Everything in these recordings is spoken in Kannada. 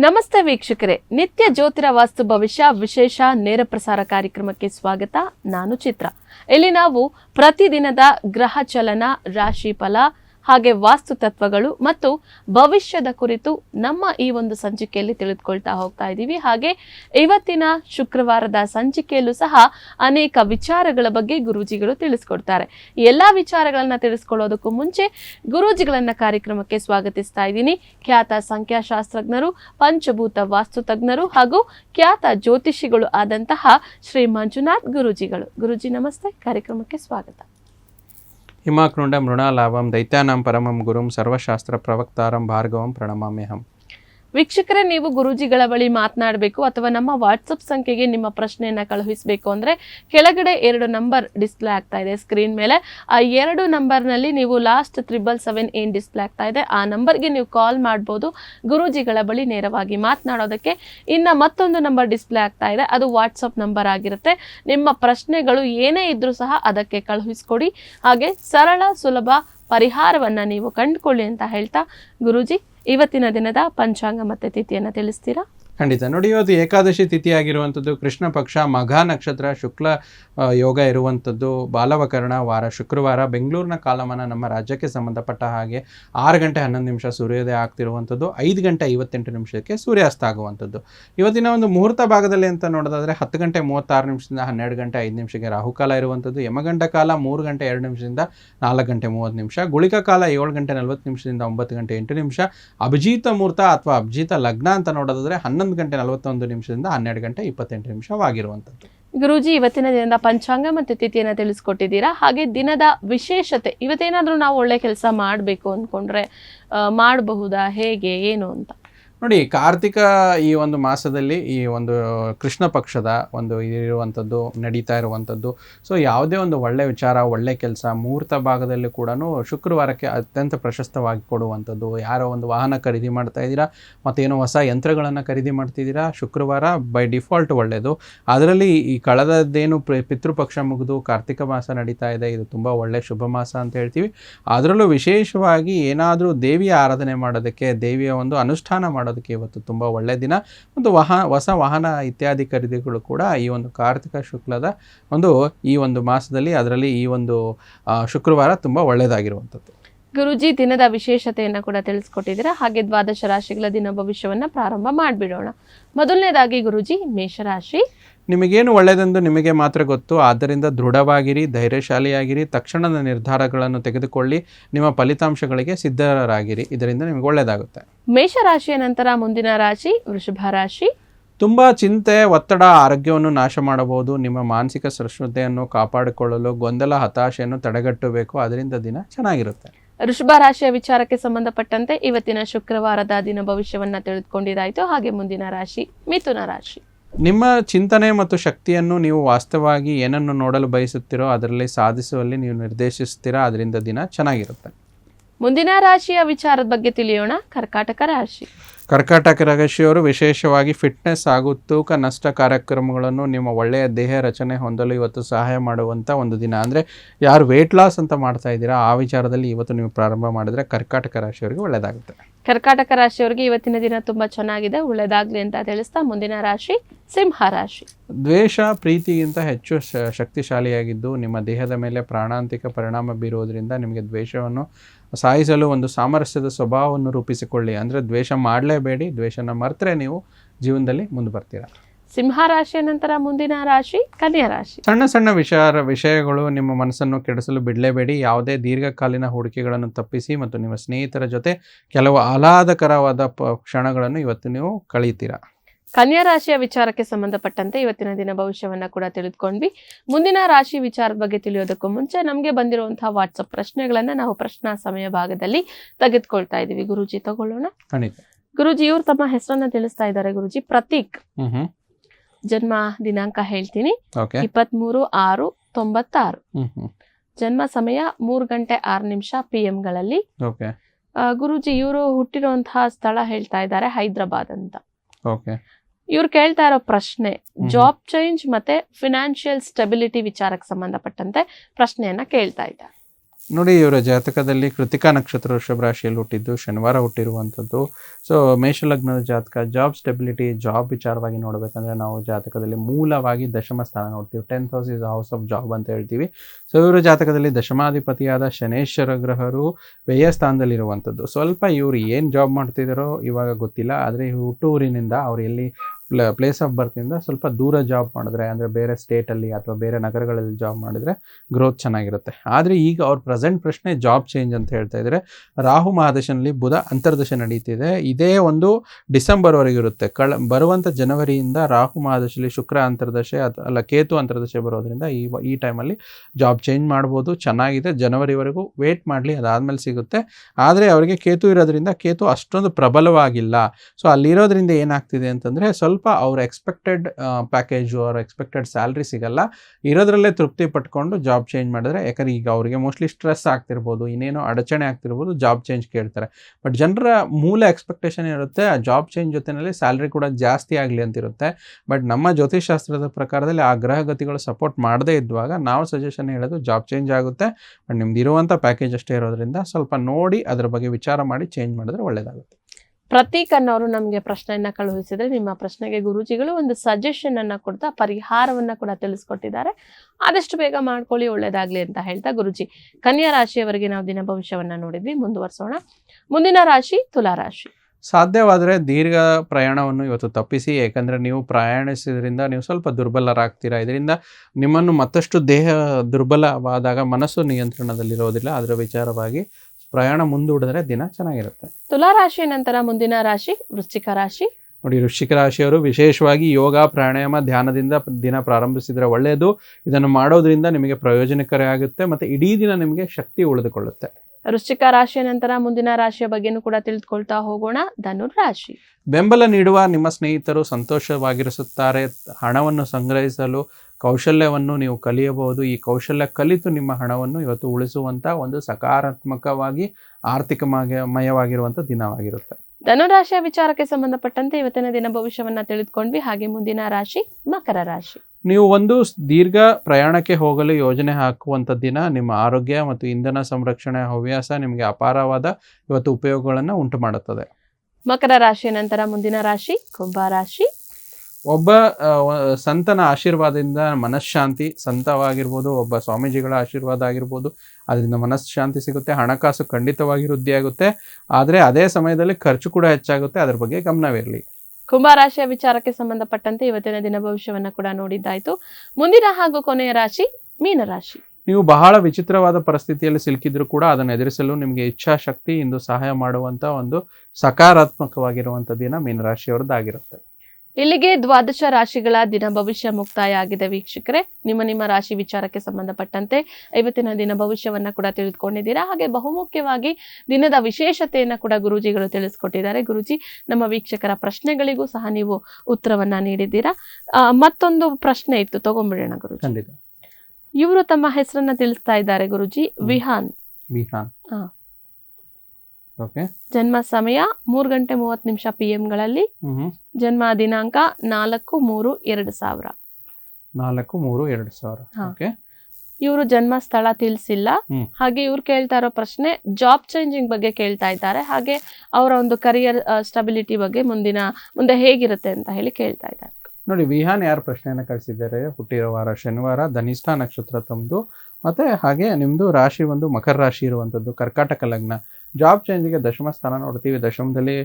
ನಮಸ್ತೆ ವೀಕ್ಷಕರೇ. ನಿತ್ಯ ಜ್ಯೋತಿರ ವಾಸ್ತು ಭವಿಷ್ಯ, ವಿಶೇಷ ನೇರ ಪ್ರಸಾರ ಕಾರ್ಯಕ್ರಮಕ್ಕೆ ಸ್ವಾಗತ. ನಾನು ಚಿತ್ರ. ಇಲ್ಲಿ ನಾವು ಪ್ರತಿದಿನದ ಗ್ರಹ ಚಲನ, ರಾಶಿ ಫಲ ಹಾಗೆ ವಾಸ್ತು ತತ್ವಗಳು ಮತ್ತು ಭವಿಷ್ಯದ ಕುರಿತು ನಮ್ಮ ಈ ಒಂದು ಸಂಚಿಕೆಯಲ್ಲಿ ತಿಳಿದುಕೊಳ್ತಾ ಹೋಗ್ತಾ ಇದ್ದೀವಿ. ಹಾಗೆ ಇವತ್ತಿನ ಶುಕ್ರವಾರದ ಸಂಚಿಕೆಯಲ್ಲೂ ಸಹ ಅನೇಕ ವಿಚಾರಗಳ ಬಗ್ಗೆ ಗುರೂಜಿಗಳು ತಿಳಿಸ್ಕೊಡ್ತಾರೆ. ಎಲ್ಲ ವಿಚಾರಗಳನ್ನ ತಿಳಿಸ್ಕೊಳ್ಳೋದಕ್ಕೂ ಮುಂಚೆ ಗುರೂಜಿಗಳನ್ನ ಕಾರ್ಯಕ್ರಮಕ್ಕೆ ಸ್ವಾಗತಿಸ್ತಾ ಇದ್ದೀನಿ. ಖ್ಯಾತ ಸಂಖ್ಯಾಶಾಸ್ತ್ರಜ್ಞರು, ಪಂಚಭೂತ ವಾಸ್ತು ತಜ್ಞರು ಹಾಗೂ ಖ್ಯಾತ ಜ್ಯೋತಿಷಿಗಳು ಆದಂತಹ ಶ್ರೀ ಮಂಜುನಾಥ್ ಗುರೂಜಿಗಳು. ಗುರೂಜಿ ನಮಸ್ತೆ. ಕಾರ್ಯಕ್ರಮಕ್ಕೆ ಸ್ವಾಗತ. ఇమాక్రుండం మృణాలాభం దైత్యానాం పరమం గురుం సర్వశాస్త్ర ప్రవక్తారం భార్గవం ప్రణమామ్యహం. ವೀಕ್ಷಕರೇ, ನೀವು ಗುರೂಜಿಗಳ ಬಳಿ ಮಾತನಾಡಬೇಕು ಅಥವಾ ನಮ್ಮ ವಾಟ್ಸಪ್ ಸಂಖ್ಯೆಗೆ ನಿಮ್ಮ ಪ್ರಶ್ನೆಯನ್ನು ಕಳುಹಿಸಬೇಕು ಅಂದರೆ ಕೆಳಗಡೆ ಎರಡು ನಂಬರ್ ಡಿಸ್ಪ್ಲೇ ಆಗ್ತಾ ಇದೆ ಸ್ಕ್ರೀನ್ ಮೇಲೆ. ಆ ಎರಡು ನಂಬರ್ನಲ್ಲಿ ನೀವು ಲಾಸ್ಟ್ ತ್ರಿಬಲ್ ಸೆವೆನ್ ಏನು ಡಿಸ್ಪ್ಲೇ ಆಗ್ತಾ ಇದೆ, ಆ ನಂಬರ್ಗೆ ನೀವು ಕಾಲ್ ಮಾಡ್ಬೋದು. ಗುರೂಜಿಗಳ ಬಳಿ ನೇರವಾಗಿ ಮಾತನಾಡೋದಕ್ಕೆ ಇನ್ನು ಮತ್ತೊಂದು ನಂಬರ್ ಡಿಸ್ಪ್ಲೇ ಆಗ್ತಾ ಇದೆ, ಅದು ವಾಟ್ಸಪ್ ನಂಬರ್ ಆಗಿರುತ್ತೆ. ನಿಮ್ಮ ಪ್ರಶ್ನೆಗಳು ಏನೇ ಇದ್ರೂ ಸಹ ಅದಕ್ಕೆ ಕಳುಹಿಸ್ಕೊಡಿ. ಹಾಗೆ ಸರಳ, ಸುಲಭ ಪರಿಹಾರವನ್ನು ನೀವು ಕಂಡುಕೊಳ್ಳಿ ಅಂತ ಹೇಳ್ತಾ ಗುರೂಜಿ ಇವತ್ತಿನ ದಿನದ ಪಂಚಾಂಗ ಮತ್ತು ತಿಥಿಯನ್ನು ತಿಳಿಸ್ತೀರಾ? ಖಂಡಿತ. ನೋಡಿ, ಇವತ್ತು ಏಕಾದಶಿ ತಿಥಿಯಾಗಿರುವಂಥದ್ದು ಕೃಷ್ಣ ಪಕ್ಷ, ಮಘ ನಕ್ಷತ್ರ, ಶುಕ್ಲ ಯೋಗ ಇರುವಂಥದ್ದು ಬಾಲವಕರಣ ವಾರ. ಶುಕ್ರವಾರ ಬೆಂಗಳೂರಿನ ಕಾಲಮಾನ ನಮ್ಮ ರಾಜ್ಯಕ್ಕೆ ಸಂಬಂಧಪಟ್ಟ ಹಾಗೆ ಆರು ಗಂಟೆ ಹನ್ನೊಂದು ನಿಮಿಷ ಸೂರ್ಯೋದಯ ಆಗ್ತಿರುವಂಥದ್ದು, ಐದು ಗಂಟೆ ಐವತ್ತೆಂಟು ನಿಮಿಷಕ್ಕೆ ಸೂರ್ಯಾಸ್ತ ಆಗುವಂಥದ್ದು. ಇವತ್ತಿನ ಒಂದು ಮುಹೂರ್ತ ಭಾಗದಲ್ಲಿ ಅಂತ ನೋಡೋದಾದರೆ ಹತ್ತು ಗಂಟೆ ಮೂವತ್ತಾರು ನಿಮಿಷದಿಂದ ಹನ್ನೆರಡು ಗಂಟೆ ಐದು ನಿಮಿಷಕ್ಕೆ ರಾಹುಕಾಲ ಇರುವಂಥದ್ದು, ಯಮಗಂಡ ಕಾಲ ಮೂರು ಗಂಟೆ ಎರಡು ನಿಮಿಷದಿಂದ ನಾಲ್ಕು ಗಂಟೆ ಮೂವತ್ತು ನಿಮಿಷ, ಗುಳಿಕ ಕಾಲ ಏಳು ಗಂಟೆ ನಲವತ್ತು ನಿಮಿಷದಿಂದ ಒಂಬತ್ತು ಗಂಟೆ ಎಂಟು ನಿಮಿಷ, ಅಭಿಜಿತ ಮುಹೂರ್ತ ಅಥವಾ ಅಭಿಜಿತ ಲಗ್ನ ಅಂತ ನೋಡೋದಾದರೆ ಹನ್ನೊಂದು ಗಂಟೆ ನಲವತ್ತೊಂದು ನಿಮಿಷದಿಂದ ಹನ್ನೆರಡು ಗಂಟೆ ಇಪ್ಪತ್ತೆಂಟು ನಿಮಿಷವಾಗಿರುವಂಥದ್ದು. ಗುರುಜಿ, ಇವತ್ತಿನ ದಿನದ ಪಂಚಾಂಗ ಮತ್ತೆ ತಿಥಿಯನ್ನು ತಿಳಿಸ್ಕೊಟ್ಟಿದ್ದೀರಾ? ಹಾಗೆ ದಿನದ ವಿಶೇಷತೆ, ಇವತ್ತೇನಾದರೂ ನಾವು ಒಳ್ಳೆ ಕೆಲಸ ಮಾಡಬೇಕು ಅಂದ್ಕೊಂಡ್ರೆ ಮಾಡಬಹುದಾ? ಹೇಗೆ? ಏನು ಅಂತ? ನೋಡಿ, ಕಾರ್ತಿಕ ಈ ಒಂದು ಮಾಸದಲ್ಲಿ ಈ ಒಂದು ಕೃಷ್ಣ ಪಕ್ಷದ ಒಂದು ಇರುವಂಥದ್ದು, ನಡೀತಾ ಇರುವಂಥದ್ದು. ಸೊ ಯಾವುದೇ ಒಂದು ಒಳ್ಳೆ ವಿಚಾರ, ಒಳ್ಳೆ ಕೆಲಸ, ಮುಹೂರ್ತ ಭಾಗದಲ್ಲಿ ಕೂಡ ಶುಕ್ರವಾರಕ್ಕೆ ಅತ್ಯಂತ ಪ್ರಶಸ್ತವಾಗಿ ಕೊಡುವಂಥದ್ದು. ಯಾರೋ ಒಂದು ವಾಹನ ಖರೀದಿ ಮಾಡ್ತಾ ಇದ್ದೀರಾ, ಮತ್ತೇನೋ ಹೊಸ ಯಂತ್ರಗಳನ್ನು ಖರೀದಿ ಮಾಡ್ತಿದ್ದೀರಾ, ಶುಕ್ರವಾರ ಬೈ ಡಿಫಾಲ್ಟ್ ಒಳ್ಳೆಯದು. ಅದರಲ್ಲಿ ಈ ಕಳೆದದ್ದೇನು ಪಿತೃಪಕ್ಷ ಮುಗಿದು ಕಾರ್ತಿಕ ಮಾಸ ನಡೀತಾ ಇದೆ, ಇದು ತುಂಬ ಒಳ್ಳೆ ಶುಭ ಮಾಸ ಅಂತ ಹೇಳ್ತೀವಿ. ಅದರಲ್ಲೂ ವಿಶೇಷವಾಗಿ ಏನಾದರೂ ದೇವಿಯ ಆರಾಧನೆ ಮಾಡೋದಕ್ಕೆ, ದೇವಿಯ ಒಂದು ಅನುಷ್ಠಾನ ಮಾಡೋದಕ್ಕೆ ಇವತ್ತು ತುಂಬ ಒಳ್ಳೆಯ ದಿನ. ಒಂದು ವಾಹ, ಹೊಸ ವಾಹನ ಇತ್ಯಾದಿ ಖರೀದಿಗಳು ಕೂಡ ಈ ಒಂದು ಕಾರ್ತಿಕ ಶುಕ್ಲದ ಒಂದು ಈ ಒಂದು ಮಾಸದಲ್ಲಿ ಅದರಲ್ಲಿ ಈ ಒಂದು ಶುಕ್ರವಾರ ತುಂಬ ಒಳ್ಳೆಯದಾಗಿರುವಂಥದ್ದು ಗುರುಜಿ ದಿನದ ವಿಶೇಷತೆಯನ್ನ ಕೂಡ ತಿಳಿಸ್ಕೊಟ್ಟಿದ್ದೀರಾ? ಹಾಗೆ ದ್ವಾದಶ ರಾಶಿಗಳ ದಿನ ಭವಿಷ್ಯವನ್ನ ಪ್ರಾರಂಭ ಮಾಡಿಬಿಡೋಣ. ಮೊದಲನೇದಾಗಿ ಗುರುಜಿ ಮೇಷರಾಶಿ. ನಿಮಗೇನು ಒಳ್ಳೆಯದೆಂದು ನಿಮಗೆ ಮಾತ್ರ ಗೊತ್ತು. ಆದ್ದರಿಂದ ದೃಢವಾಗಿರಿ ಧೈರ್ಯಶಾಲಿಯಾಗಿರಿ ತಕ್ಷಣದ ನಿರ್ಧಾರಗಳನ್ನು ತೆಗೆದುಕೊಳ್ಳಿ ನಿಮ್ಮ ಫಲಿತಾಂಶಗಳಿಗೆ ಸಿದ್ಧರಾಗಿರಿ. ಇದರಿಂದ ನಿಮಗೆ ಒಳ್ಳೆಯದಾಗುತ್ತೆ ಮೇಷರಾಶಿಯ ನಂತರ ಮುಂದಿನ ರಾಶಿ ವೃಷಭ ರಾಶಿ. ತುಂಬ ಚಿಂತೆ ಒತ್ತಡ ಆರೋಗ್ಯವನ್ನು ನಾಶ ಮಾಡಬಹುದು. ನಿಮ್ಮ ಮಾನಸಿಕ ಸಹಿಷ್ಣುತೆಯನ್ನು ಕಾಪಾಡಿಕೊಳ್ಳಲು ಗೊಂದಲ ಹತಾಶೆಯನ್ನು ತಡೆಗಟ್ಟಬೇಕು. ಅದರಿಂದ ದಿನ ಚೆನ್ನಾಗಿರುತ್ತೆ. ವೃಷಭ ರಾಶಿಯ ವಿಚಾರಕ್ಕೆ ಸಂಬಂಧಪಟ್ಟಂತೆ ಇವತ್ತಿನ ಶುಕ್ರವಾರದ ದಿನ ಭವಿಷ್ಯವನ್ನ ತಿಳಿದುಕೊಂಡಿದಾಯಿತು ಹಾಗೆ ಮುಂದಿನ ರಾಶಿ ಮಿಥುನ ರಾಶಿ. ನಿಮ್ಮ ಚಿಂತನೆ ಮತ್ತು ಶಕ್ತಿಯನ್ನು ನೀವು ವಾಸ್ತವವಾಗಿ ಏನನ್ನು ನೋಡಲು ಬಯಸುತ್ತೀರೋ ಅದರಲ್ಲಿ ಸಾಧಿಸುವಲ್ಲಿ ನೀವು ನಿರ್ದೇಶಿಸುತ್ತೀರಾ ಅದರಿಂದ ದಿನ ಚೆನ್ನಾಗಿರುತ್ತೆ. ಮುಂದಿನ ರಾಶಿಯ ವಿಚಾರದ ಬಗ್ಗೆ ತಿಳಿಯೋಣ. ಕರ್ಕಾಟಕ ರಾಶಿ. ಕರ್ಕಾಟಕ ರಗಶಿಯವರು ವಿಶೇಷವಾಗಿ ಫಿಟ್ನೆಸ್ ಹಾಗೂ ತೂಕ ನಷ್ಟ ಕಾರ್ಯಕ್ರಮಗಳನ್ನು ನಿಮ್ಮ ಒಳ್ಳೆಯ ದೇಹ ರಚನೆ ಹೊಂದಲು ಇವತ್ತು ಸಹಾಯ ಮಾಡುವಂಥ ಒಂದು ದಿನ. ಅಂದರೆ ಯಾರು ವೆಯ್ಟ್ ಲಾಸ್ ಅಂತ ಮಾಡ್ತಾ ಇದ್ದೀರಾ, ಆ ವಿಚಾರದಲ್ಲಿ ಇವತ್ತು ನೀವು ಪ್ರಾರಂಭ ಮಾಡಿದರೆ ಕರ್ಕಾಟಕ ರಾಶಿಯವರಿಗೆ ಒಳ್ಳೆಯದಾಗುತ್ತೆ ಕರ್ಕಾಟಕ ರಾಶಿಯವರಿಗೆ ಇವತ್ತಿನ ದಿನ ತುಂಬಾ ಚೆನ್ನಾಗಿದೆ, ಒಳ್ಳೇದಾಗ್ಲಿ ಅಂತ ತಿಳಿಸ್ತಾ ಮುಂದಿನ ರಾಶಿ ಸಿಂಹ ರಾಶಿ. ದ್ವೇಷ, ಪ್ರೀತಿಗಿಂತ ಹೆಚ್ಚು ಶಕ್ತಿಶಾಲಿಯಾಗಿದ್ದು ನಿಮ್ಮ ದೇಹದ ಮೇಲೆ ಪ್ರಾಣಾಂತಿಕ ಪರಿಣಾಮ ಬೀರುವುದರಿಂದ ನಿಮಗೆ ದ್ವೇಷವನ್ನು ಸಾಯಿಸಲು ಒಂದು ಸಾಮರಸ್ಯದ ಸ್ವಭಾವವನ್ನು ರೂಪಿಸಿಕೊಳ್ಳಿ. ಅಂದರೆ ದ್ವೇಷ ಮಾಡಲೇಬೇಡಿ, ದ್ವೇಷನ ಮರೆತರೆ ನೀವು ಜೀವನದಲ್ಲಿ ಮುಂದೆ ಬರ್ತೀರಾ? ಸಿಂಹ ರಾಶಿಯ ನಂತರ ಮುಂದಿನ ರಾಶಿ ಕನ್ಯಾ ರಾಶಿ. ಸಣ್ಣ ಸಣ್ಣ ವಿಚಾರ ವಿಷಯಗಳು ನಿಮ್ಮ ಮನಸ್ಸನ್ನು ಕೆಡಿಸಲು ಬಿಡಲೇಬೇಡಿ. ಯಾವುದೇ ದೀರ್ಘಕಾಲೀನ ಹೂಡಿಕೆಗಳನ್ನು ತಪ್ಪಿಸಿ ಮತ್ತು ನಿಮ್ಮ ಸ್ನೇಹಿತರ ಜೊತೆ ಕೆಲವು ಆಹ್ಲಾದಕರವಾದ ಪ ಕ್ಷಣಗಳನ್ನು ಇವತ್ತು ನೀವು ಕಳೀತೀರಾ ಕನ್ಯಾ ರಾಶಿಯ ವಿಚಾರಕ್ಕೆ ಸಂಬಂಧಪಟ್ಟಂತೆ ಇವತ್ತಿನ ದಿನ ಭವಿಷ್ಯವನ್ನ ಕೂಡ ತಿಳಿದುಕೊಂಡ್ವಿ. ಮುಂದಿನ ರಾಶಿ ವಿಚಾರದ ಬಗ್ಗೆ ತಿಳಿಯೋದಕ್ಕೂ ಮುಂಚೆ ನಮಗೆ ಬಂದಿರುವಂತಹ ವಾಟ್ಸಪ್ ಪ್ರಶ್ನೆಗಳನ್ನ ನಾವು ಪ್ರಶ್ನಾ ಸಮಯ ಭಾಗದಲ್ಲಿ ತೆಗೆದುಕೊಳ್ತಾ ಇದೀವಿ ಗುರುಜಿ ತಗೊಳ್ಳೋಣ? ಖಂಡಿತ. ಗುರುಜಿ ಇವ್ರು ತಮ್ಮ ಹೆಸರನ್ನ ತಿಳಿಸ್ತಾ ಇದ್ದಾರೆ ಗುರುಜಿ. ಪ್ರತೀಕ್. ಹ್ಮ್ ಹ್ಮ್. ಜನ್ಮ ದಿನಾಂಕ ಹೇಳ್ತೀನಿ. ಇಪ್ಪತ್ತ್ ಮೂರು ಆರು ತೊಂಬತ್ತಾರು. ಜನ್ಮ ಸಮಯ ಮೂರು ಗಂಟೆ ಆರು ನಿಮಿಷ ಪಿ ಗಳಲ್ಲಿ. ಗುರುಜಿ ಇವರು ಹುಟ್ಟಿರುವಂತಹ ಸ್ಥಳ ಹೇಳ್ತಾ ಇದ್ದಾರೆ ಹೈದರಾಬಾದ್ ಅಂತ. ಇವ್ರು ಕೇಳ್ತಾ ಇರೋ ಪ್ರಶ್ನೆ ಜಾಬ್ ಚೇಂಜ್ ಮತ್ತೆ ಫಿನಾನ್ಷಿಯಲ್ ಸ್ಟೆಬಿಲಿಟಿ ವಿಚಾರಕ್ಕೆ ಸಂಬಂಧಪಟ್ಟಂತೆ ಪ್ರಶ್ನೆಯನ್ನ ಕೇಳ್ತಾ ಇದ್ದಾರೆ. ನೋಡಿ, ಇವರ ಜಾತಕದಲ್ಲಿ ಕೃತಿಕಾ ನಕ್ಷತ್ರ ವೃಷಭ ರಾಶಿಯಲ್ಲಿ ಹುಟ್ಟಿದ್ದು, ಶನಿವಾರ ಹುಟ್ಟಿರುವಂಥದ್ದು. ಸೊ ಮೇಷಲಗ್ನದ ಜಾತಕ ಜಾಬ್ ಸ್ಟೆಬಿಲಿಟಿ ಜಾಬ್ ವಿಚಾರವಾಗಿ ನೋಡಬೇಕಂದ್ರೆ ನಾವು ಜಾತಕದಲ್ಲಿ ಮೂಲವಾಗಿ ದಶಮ ಸ್ಥಾನ ನೋಡ್ತೀವಿ. Tenth house is house of job ಅಂತ ಹೇಳ್ತೀವಿ. ಸೊ ಇವರ ಜಾತಕದಲ್ಲಿ ದಶಮಾಧಿಪತಿಯಾದ ಶನೇಶ್ವರ ಗ್ರಹರು ವ್ಯಯ ಸ್ಥಾನದಲ್ಲಿರುವಂಥದ್ದು. ಸ್ವಲ್ಪ ಇವರು ಏನು ಜಾಬ್ ಮಾಡ್ತಿದ್ದಾರೋ ಇವಾಗ ಗೊತ್ತಿಲ್ಲ. ಆದರೆ ಹುಟ್ಟೂರಿನಿಂದ ಅವರು ಎಲ್ಲಿ ಪ್ಲೇಸ್ ಆಫ್ ಬರ್ತಿಂದ ಸ್ವಲ್ಪ ದೂರ ಜಾಬ್ ಮಾಡಿದ್ರೆ, ಅಂದರೆ ಬೇರೆ ಸ್ಟೇಟಲ್ಲಿ ಅಥವಾ ಬೇರೆ ನಗರಗಳಲ್ಲಿ ಜಾಬ್ ಮಾಡಿದ್ರೆ ಗ್ರೋತ್ ಚೆನ್ನಾಗಿರುತ್ತೆ. ಆದರೆ ಈಗ ಅವ್ರ ಪ್ರೆಸೆಂಟ್ ಪ್ರಶ್ನೆ ಜಾಬ್ ಚೇಂಜ್ ಅಂತ ಹೇಳ್ತಾ ಇದ್ದಾರೆ ರಾಹು ಮಹಾದಶನಲ್ಲಿ ಬುಧ ಅಂತರ್ದಶೆ ನಡೀತಿದೆ. ಇದೇ ಒಂದು ಡಿಸೆಂಬರ್ವರೆಗೆ ಇರುತ್ತೆ. ಕಳ ಬರುವಂಥ ಜನವರಿಯಿಂದ ರಾಹು ಮಹಾದಶಲಿ ಶುಕ್ರ ಅಂತರ್ದಶೆ ಅಥವಾ ಅಲ್ಲ ಕೇತು ಅಂತರ್ದಶೆ ಬರೋದ್ರಿಂದ ಈ ಈ ಟೈಮಲ್ಲಿ ಜಾಬ್ ಚೇಂಜ್ ಮಾಡ್ಬೋದು, ಚೆನ್ನಾಗಿದೆ. ಜನವರಿವರೆಗೂ ವೇಟ್ ಮಾಡಲಿ, ಅದಾದಮೇಲೆ ಸಿಗುತ್ತೆ. ಆದರೆ ಅವರಿಗೆ ಕೇತು ಇರೋದ್ರಿಂದ ಕೇತು ಅಷ್ಟೊಂದು ಪ್ರಬಲವಾಗಿಲ್ಲ. ಸೊ ಅಲ್ಲಿರೋದ್ರಿಂದ ಏನಾಗ್ತಿದೆ ಅಂತಂದರೆ ಸ್ವಲ್ಪ ಅವ್ರ ಎಕ್ಸ್ಪೆಕ್ಟೆಡ್ ಪ್ಯಾಕೇಜು ಅವ್ರ ಎಕ್ಸ್ಪೆಕ್ಟೆಡ್ ಸ್ಯಾಲ್ರಿ ಸಿಗಲ್ಲ. ಇರೋದ್ರಲ್ಲೇ ತೃಪ್ತಿ ಪಟ್ಕೊಂಡು ಜಾಬ್ ಚೇಂಜ್ ಮಾಡಿದ್ರೆ, ಯಾಕಂದ್ರೆ ಈಗ ಅವರಿಗೆ ಮೋಸ್ಟ್ಲಿ ಸ್ಟ್ರೆಸ್ ಆಗ್ತಿರ್ಬೋದು, ಇನ್ನೇನೋ ಅಡಚಣೆ ಆಗ್ತಿರ್ಬೋದು ಜಾಬ್ ಚೇಂಜ್ ಕೇಳ್ತಾರೆ. ಬಟ್ ಜನರ ಮೂಲ ಎಕ್ಸ್ಪೆಕ್ಟೇಷನ್ ಇರುತ್ತೆ, ಆ ಜಾಬ್ ಚೇಂಜ್ ಜೊತೆಯಲ್ಲಿ ಸ್ಯಾಲ್ರಿ ಕೂಡ ಜಾಸ್ತಿ ಆಗಲಿ ಅಂತಿರುತ್ತೆ. ಬಟ್ ನಮ್ಮ ಜ್ಯೋತಿಷಾಸ್ತ್ರದ ಪ್ರಕಾರದಲ್ಲಿ ಆ ಗ್ರಹಗತಿಗಳು ಸಪೋರ್ಟ್ ಮಾಡದೇ ಇದ್ದಾಗ ನಾವು ಸಜೆಷನ್ ಹೇಳೋದು ಜಾಬ್ ಚೇಂಜ್ ಆಗುತ್ತೆ. ಬಟ್ ನಿಮ್ದು ಇರುವಂಥ ಪ್ಯಾಕೇಜ್ ಅಷ್ಟೇ ಇರೋದ್ರಿಂದ ಸ್ವಲ್ಪ ನೋಡಿ, ಅದ್ರ ಬಗ್ಗೆ ವಿಚಾರ ಮಾಡಿ ಚೇಂಜ್ ಮಾಡಿದ್ರೆ ಒಳ್ಳೆಯದಾಗುತ್ತೆ ಪ್ರತೀಕ್ ಅನ್ನೋರು ನಮಗೆ ಪ್ರಶ್ನೆಯನ್ನ ಕಳುಹಿಸಿದ್ರೆ ನಿಮ್ಮ ಪ್ರಶ್ನೆಗೆ ಗುರುಜಿಗಳು ಒಂದು ಸಜೆಷನ್ ಅನ್ನ ಕೊಡ್ತಾ ಪರಿಹಾರವನ್ನ ಕೂಡ ತಿಳಿಸ್ಕೊಟ್ಟಿದ್ದಾರೆ. ಆದಷ್ಟು ಬೇಗ ಮಾಡ್ಕೊಳ್ಳಿ, ಒಳ್ಳೇದಾಗ್ಲಿ ಅಂತ ಹೇಳ್ತಾ ಗುರುಜಿ. ಕನ್ಯಾ ರಾಶಿಯವರೆಗೆ ನಾವು ದಿನ ಭವಿಷ್ಯವನ್ನ ನೋಡಿದ್ವಿ, ಮುಂದುವರ್ಸೋಣ. ಮುಂದಿನ ರಾಶಿ ತುಲಾ ರಾಶಿ. ಸಾಧ್ಯವಾದರೆ ದೀರ್ಘ ಪ್ರಯಾಣವನ್ನು ಇವತ್ತು ತಪ್ಪಿಸಿ, ಏಕೆಂದರೆ ನೀವು ಪ್ರಯಾಣಿಸಿದ್ರಿಂದ ನೀವು ಸ್ವಲ್ಪ ದುರ್ಬಲರಾಗ್ತೀರಾ? ಇದರಿಂದ ನಿಮ್ಮನ್ನು ಮತ್ತಷ್ಟು ದೇಹ ದುರ್ಬಲವಾದಾಗ ಮನಸ್ಸು ನಿಯಂತ್ರಣದಲ್ಲಿರೋದಿಲ್ಲ. ಅದರ ವಿಚಾರವಾಗಿ ಪ್ರಯಾಣ ಮುಂದೂಡಿದ್ರೆ ದಿನ ಚೆನ್ನಾಗಿರುತ್ತೆ. ತುಲಾ ರಾಶಿ ನಂತರ ಮುಂದಿನ ರಾಶಿ ವೃಶ್ಚಿಕ ರಾಶಿ. ನೋಡಿ ವೃಶ್ಚಿಕ ರಾಶಿಯವರು ವಿಶೇಷವಾಗಿ ಯೋಗ ಪ್ರಾಣಾಯಾಮ ಧ್ಯಾನದಿಂದ ದಿನ ಪ್ರಾರಂಭಿಸಿದರೆ ಒಳ್ಳೆಯದು ಇದನ್ನು ಮಾಡೋದ್ರಿಂದ ನಿಮಗೆ ಪ್ರಯೋಜನಕರ ಆಗುತ್ತೆ ಮತ್ತು ಇಡೀ ದಿನ ನಿಮಗೆ ಶಕ್ತಿ ಉಳಿದುಕೊಳ್ಳುತ್ತೆ. ವೃಶ್ಚಿಕ ರಾಶಿಯ ನಂತರ ಮುಂದಿನ ರಾಶಿಯ ಬಗ್ಗೆನೂ ಕೂಡ ತಿಳಿದುಕೊಳ್ತಾ ಹೋಗೋಣ. ಧನುರ್ ರಾಶಿ. ಬೆಂಬಲ ನೀಡುವ ನಿಮ್ಮ ಸ್ನೇಹಿತರು ಸಂತೋಷವಾಗಿರಿಸುತ್ತಾರೆ. ಹಣವನ್ನು ಸಂಗ್ರಹಿಸಲು ಕೌಶಲ್ಯವನ್ನು ನೀವು ಕಲಿಯಬಹುದು. ಈ ಕೌಶಲ್ಯ ಕಲಿತು ನಿಮ್ಮ ಹಣವನ್ನು ಇವತ್ತು ಉಳಿಸುವಂಥ ಒಂದು ಸಕಾರಾತ್ಮಕವಾಗಿ ಆರ್ಥಿಕವಾಗಿ ಮಯವಾಗಿರುವಂಥ ದಿನವಾಗಿರುತ್ತೆ. ಧನುರಾಶಿಯ ವಿಚಾರಕ್ಕೆ ಸಂಬಂಧಪಟ್ಟಂತೆ ಇವತ್ತಿನ ದಿನ ಭವಿಷ್ಯವನ್ನ ತಿಳಿದುಕೊಂಡ್ವಿ. ಹಾಗೆ ಮುಂದಿನ ರಾಶಿ ಮಕರ ರಾಶಿ. ನೀವು ಒಂದು ದೀರ್ಘ ಪ್ರಯಾಣಕ್ಕೆ ಹೋಗಲು ಯೋಜನೆ ಹಾಕುವಂಥ ದಿನ ನಿಮ್ಮ ಆರೋಗ್ಯ ಮತ್ತು ಇಂಧನ ಸಂರಕ್ಷಣೆ ಹವ್ಯಾಸ ನಿಮಗೆ ಅಪಾರವಾದ ಇವತ್ತು ಉಪಯೋಗಗಳನ್ನು ಉಂಟು ಮಾಡುತ್ತದೆ ಮಕರ ರಾಶಿಯ ನಂತರ ಮುಂದಿನ ರಾಶಿ ಕುಂಭ ರಾಶಿ. ಒಬ್ಬ ಸಂತನ ಆಶೀರ್ವಾದದಿಂದ ಮನಃಶಾಂತಿ ಸಂತವಾಗಿರ್ಬೋದು ಒಬ್ಬ ಸ್ವಾಮೀಜಿಗಳ ಆಶೀರ್ವಾದ ಆಗಿರ್ಬೋದು ಅದರಿಂದ ಮನಃಶಾಂತಿ ಸಿಗುತ್ತೆ ಹಣಕಾಸು ಖಂಡಿತವಾಗಿ ವೃದ್ಧಿಯಾಗುತ್ತೆ. ಆದರೆ ಅದೇ ಸಮಯದಲ್ಲಿ ಖರ್ಚು ಕೂಡ ಹೆಚ್ಚಾಗುತ್ತೆ ಅದ್ರ ಬಗ್ಗೆ ಗಮನವಿರಲಿ. ಕುಂಭರಾಶಿಯ ವಿಚಾರಕ್ಕೆ ಸಂಬಂಧಪಟ್ಟಂತೆ ಇವತ್ತಿನ ದಿನ ಭವಿಷ್ಯವನ್ನ ಕೂಡ ನೋಡಿದ್ದಾಯ್ತು. ಮುಂದಿನ ಹಾಗೂ ಕೊನೆಯ ರಾಶಿ ಮೀನರಾಶಿ ನೀವು ಬಹಳ ವಿಚಿತ್ರವಾದ ಪರಿಸ್ಥಿತಿಯಲ್ಲಿ ಸಿಲುಕಿದ್ರು ಕೂಡ ಅದನ್ನು ಎದುರಿಸಲು ನಿಮಗೆ ಇಚ್ಛಾಶಕ್ತಿ ಇಂದು ಸಹಾಯ ಮಾಡುವಂತ ಒಂದು ಸಕಾರಾತ್ಮಕವಾಗಿರುವಂಥ ದಿನ ಮೀನರಾಶಿಯವರದ್ದಾಗಿರುತ್ತೆ ಇಲ್ಲಿಗೆ ದ್ವಾದಶ ರಾಶಿಗಳ ದಿನ ಭವಿಷ್ಯ ಮುಕ್ತಾಯ ಆಗಿದೆ ವೀಕ್ಷಕರೇ. ನಿಮ್ಮ ನಿಮ್ಮ ರಾಶಿ ವಿಚಾರಕ್ಕೆ ಸಂಬಂಧಪಟ್ಟಂತೆ ಇವತ್ತಿನ ದಿನ ಭವಿಷ್ಯವನ್ನ ಕೂಡ ತಿಳಿದುಕೊಂಡಿದ್ದೀರಾ? ಹಾಗೆ ಬಹುಮುಖ್ಯವಾಗಿ ದಿನದ ವಿಶೇಷತೆಯನ್ನ ಕೂಡ ಗುರುಜಿಗಳು ತಿಳಿಸ್ಕೊಟ್ಟಿದ್ದಾರೆ. ಗುರುಜಿ ನಮ್ಮ ವೀಕ್ಷಕರ ಪ್ರಶ್ನೆಗಳಿಗೂ ಸಹ ನೀವು ಉತ್ತರವನ್ನ ನೀಡಿದ್ದೀರಾ? ಮತ್ತೊಂದು ಪ್ರಶ್ನೆ ಇತ್ತು. ತಗೊಂಡ್ಬಿಡೋಣ ಗುರುಜಿ. ಇವರು ತಮ್ಮ ಹೆಸರನ್ನ ತಿಳಿಸ್ತಾ ಇದ್ದಾರೆ ಗುರುಜಿ. ವಿಹಾನ್. ವಿಹಾನ್. ಜನ್ಮ ಸಮಯ ಮೂರ್ ಗಂಟೆ ಮೂವತ್ ನಿಮಿಷ ಪಿ ಗಳಲ್ಲಿ ಜನ್ಮ ದಿನಾಂಕ ನಾಲ್ಕು ಮೂರು ಎರಡು ಸಾವಿರ. ನಾಲ್ಕು ಮೂರು ಎರಡು ಸಾವಿರ. ಇವರು ಜನ್ಮ ಸ್ಥಳ ತಿಳಿಸಿಲ್ಲ. ಹಾಗೆ ಇವ್ರು ಕೇಳ್ತಾ ಇರೋ ಪ್ರಶ್ನೆ ಜಾಬ್ ಚೇಂಜಿಂಗ್ ಬಗ್ಗೆ ಕೇಳ್ತಾ ಇದ್ದಾರೆ. ಹಾಗೆ ಅವರ ಒಂದು ಕರಿಯರ್ ಸ್ಟೆಬಿಲಿಟಿ ಬಗ್ಗೆ ಮುಂದಿನ ಮುಂದೆ ಹೇಗಿರುತ್ತೆ ಅಂತ ಹೇಳಿ ಕೇಳ್ತಾ ಇದ್ದಾರೆ. ನೋಡಿ ವಿಹಾನ್ ಯಾರು ಪ್ರಶ್ನೆಯನ್ನು ಕಳಿಸಿದ್ದಾರೆ? ಹುಟ್ಟಿರೋ ವಾರ ಶನಿವಾರ ಧನಿಷ್ಠ ನಕ್ಷತ್ರ ತಮ್ಮದು ಮತ್ತೆ ಹಾಗೆ ನಿಮ್ಮದು ರಾಶಿ ಒಂದು ಮಕರ ರಾಶಿ ಇರುವಂಥದ್ದು ಕರ್ಕಾಟಕ ಲಗ್ನ. ಜಾಬ್ ಚೇಂಜ್ಗೆ ದಶಮ ಸ್ಥಾನ ನೋಡ್ತೀವಿ ದಶಮದಲ್ಲಿ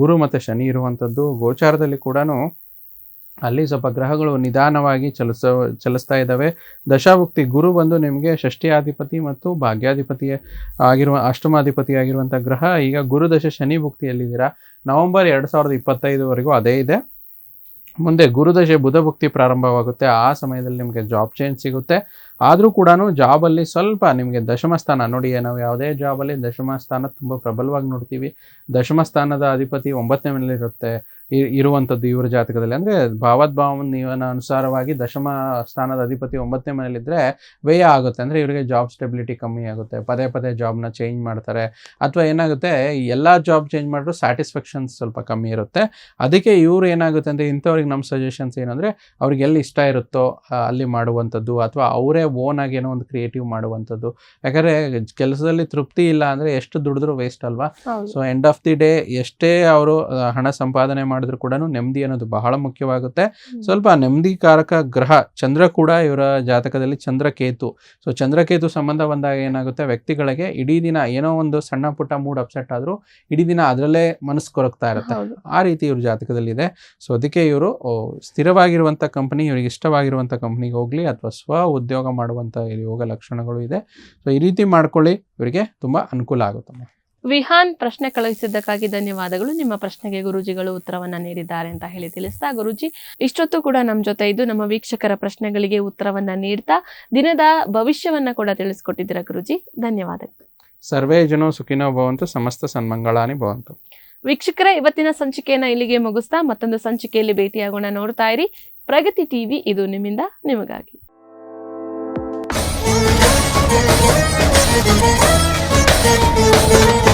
ಗುರು ಮತ್ತು ಶನಿ ಇರುವಂಥದ್ದು ಗೋಚಾರದಲ್ಲಿ ಕೂಡ ಅಲ್ಲಿ ಸ್ವಲ್ಪ ಗ್ರಹಗಳು ನಿಧಾನವಾಗಿ ಚಲಿಸ, ಚಲಿಸ್ತಾ ಇದ್ದಾವೆ. ದಶಾಭುಕ್ತಿ ಗುರು ಬಂದು ನಿಮಗೆ ಷಷ್ಠಿಯಾಧಿಪತಿ ಮತ್ತು ಭಾಗ್ಯಾಧಿಪತಿ ಆಗಿರುವ, ಅಷ್ಟಮಾಧಿಪತಿ ಆಗಿರುವಂಥ ಗ್ರಹ. ಈಗ ಗುರುದಶ ಶನಿ ಭುಕ್ತಿಯಲ್ಲಿದ್ದೀರಾ? ನವೆಂಬರ್ ಎರಡು ಸಾವಿರದ ಇಪ್ಪತ್ತೈದುವರೆಗೂ ಅದೇ ಇದೆ. ಮುಂದೆ ಗುರುದಶೆ ಬುಧಭುಕ್ತಿ ಪ್ರಾರಂಭವಾಗುತ್ತೆ. ಆ ಸಮಯದಲ್ಲಿ ನಿಮಗೆ ಜಾಬ್ ಚೇಂಜ್ ಸಿಗುತ್ತೆ. ಆದರೂ ಕೂಡ ಜಾಬಲ್ಲಿ ಸ್ವಲ್ಪ ನಿಮಗೆ ದಶಮ ಸ್ಥಾನ, ನೋಡಿ, ನಾವು ಯಾವುದೇ ಜಾಬಲ್ಲಿ ದಶಮ ಸ್ಥಾನ ತುಂಬ ಪ್ರಬಲವಾಗಿ ನೋಡ್ತೀವಿ. ದಶಮ ಸ್ಥಾನದ ಅಧಿಪತಿ ಒಂಬತ್ತನೇ ಮನೆಯಲ್ಲಿರುತ್ತೆ ಇರುವಂಥದ್ದು ಇವರ ಜಾತಕದಲ್ಲಿ. ಅಂದರೆ ಭಾವದ್ಭಾವ ನೀವನ ಅನುಸಾರವಾಗಿ ದಶಮ ಸ್ಥಾನದ ಅಧಿಪತಿ ಒಂಬತ್ತನೇ ಮನೆಯಲ್ಲಿದ್ದರೆ ವ್ಯಯ ಆಗುತ್ತೆ. ಅಂದರೆ ಇವರಿಗೆ ಜಾಬ್ ಸ್ಟೆಬಿಲಿಟಿ ಕಮ್ಮಿ ಆಗುತ್ತೆ. ಪದೇ ಪದೇ ಜಾಬ್ನ ಚೇಂಜ್ ಮಾಡ್ತಾರೆ. ಅಥವಾ ಏನಾಗುತ್ತೆ, ಎಲ್ಲ ಜಾಬ್ ಚೇಂಜ್ ಮಾಡಿದ್ರು ಸ್ಯಾಟಿಸ್ಫ್ಯಾಕ್ಷನ್ ಸ್ವಲ್ಪ ಕಮ್ಮಿ ಇರುತ್ತೆ. ಅದಕ್ಕೆ ಇವರು ಏನಾಗುತ್ತೆ ಅಂದರೆ ಇಂಥವ್ರಿಗೆ ನಮ್ಮ ಸಜೆಷನ್ಸ್ ಏನಂದರೆ ಅವ್ರಿಗೆ ಎಲ್ಲಿ ಇಷ್ಟ ಇರುತ್ತೋ ಅಲ್ಲಿ ಮಾಡುವಂಥದ್ದು. ಅಥವಾ ಅವರೇ ಓನ್ ಆಗಿ ಏನೋ ಒಂದು ಕ್ರಿಯೇಟಿವ್ ಮಾಡುವಂಥದ್ದು. ಯಾಕಂದರೆ ಕೆಲಸದಲ್ಲಿ ತೃಪ್ತಿ ಇಲ್ಲ ಅಂದ್ರೆ ಎಷ್ಟು ದುಡಿದ್ರೂ ವೇಸ್ಟ್ ಅಲ್ವಾ? So end of the day ಎಷ್ಟೇ ಅವರು ಹಣ ಸಂಪಾದನೆ ಮಾಡಿದ್ರು ಕೂಡ ನೆಮ್ಮದಿ ಅನ್ನೋದು ಬಹಳ ಮುಖ್ಯವಾಗುತ್ತೆ. ಸ್ವಲ್ಪ ನೆಮ್ಮದಿಕಾರಕ ಗ್ರಹ ಚಂದ್ರ ಕೂಡ ಇವರ ಜಾತಕದಲ್ಲಿ ಚಂದ್ರಕೇತು. ಸೊ ಚಂದ್ರಕೇತು ಸಂಬಂಧ ಬಂದಾಗ ಏನಾಗುತ್ತೆ? ವ್ಯಕ್ತಿಗಳಿಗೆ ಇಡೀ ದಿನ ಏನೋ ಒಂದು ಸಣ್ಣ ಪುಟ್ಟ ಮೂಡ್ ಅಪ್ಸೆಟ್ ಆದರೂ ಇಡೀ ದಿನ ಅದರಲ್ಲೇ ಮನಸ್ಸು ಕೊರಗ್ತಾ ಇರುತ್ತೆ. ಆ ರೀತಿ ಇವ್ರ ಜಾತಕದಲ್ಲಿದೆ. ಸೊ ಅದಕ್ಕೆ ಇವರು ಸ್ಥಿರವಾಗಿರುವಂಥ ಕಂಪನಿ ಇವ್ರಿಗೆ ಇಷ್ಟವಾಗಿರುವಂಥ ಕಂಪ್ನಿಗೆ ಹೋಗಲಿ ಅಥವಾ ಸ್ವ ಉದ್ಯೋಗ ಮಾಡುವಂಥ ಯೋಗ ಲಕ್ಷಣಗಳು ಇದೆ. ಸೊ ಈ ರೀತಿ ಮಾಡ್ಕೊಳ್ಳಿ. ಇವರಿಗೆ ತುಂಬಾ ಅನುಕೂಲ ಆಗುತ್ತೆ. ವಿಹಾನ್ ಪ್ರಶ್ನೆ ಕಳುಹಿಸಿದ್ದಕ್ಕಾಗಿ ಧನ್ಯವಾದಗಳು. ನಿಮ್ಮ ಪ್ರಶ್ನೆಗೆ ಗುರುಜಿಗಳು ಉತ್ತರವನ್ನ ನೀಡಿದ್ದಾರೆ ಅಂತ ಹೇಳಿ ತಿಳಿಸ್ತಾ ಗುರುಜಿ ಇಷ್ಟೊತ್ತು ಕೂಡ ನಮ್ಮ ಜೊತೆ ಇದ್ದು ನಮ್ಮ ವೀಕ್ಷಕರ ಪ್ರಶ್ನೆಗಳಿಗೆ ಉತ್ತರವನ್ನ ನೀಡ್ತಾ ದಿನದ ಭವಿಷ್ಯವನ್ನ ಕೂಡ ತಿಳಿಸ್ಕೊಟ್ಟಿದ್ದೀರಾ ಗುರುಜಿ? ಧನ್ಯವಾದಗಳು. ಸರ್ವೇ ಜನೋ ಸುಖಿನೋ ಭವಂತು ಸಮಸ್ತ ಸನ್ಮಂಗಳಾನಿ ಭವಂತು. ವೀಕ್ಷಕರೇ ಇವತ್ತಿನ ಸಂಚಿಕೆಯನ್ನ ಇಲ್ಲಿಗೆ ಮುಗಿಸ್ತಾ ಮತ್ತೊಂದು ಸಂಚಿಕೆಯಲ್ಲಿ ಭೇಟಿಯಾಗೋಣ ನೋಡ್ತಾ ಇರಿ. ಪ್ರಗತಿ ಟಿವಿ ಇದು ನಿಮ್ಮಿಂದ ನಿಮಗಾಗಿ. Thank you.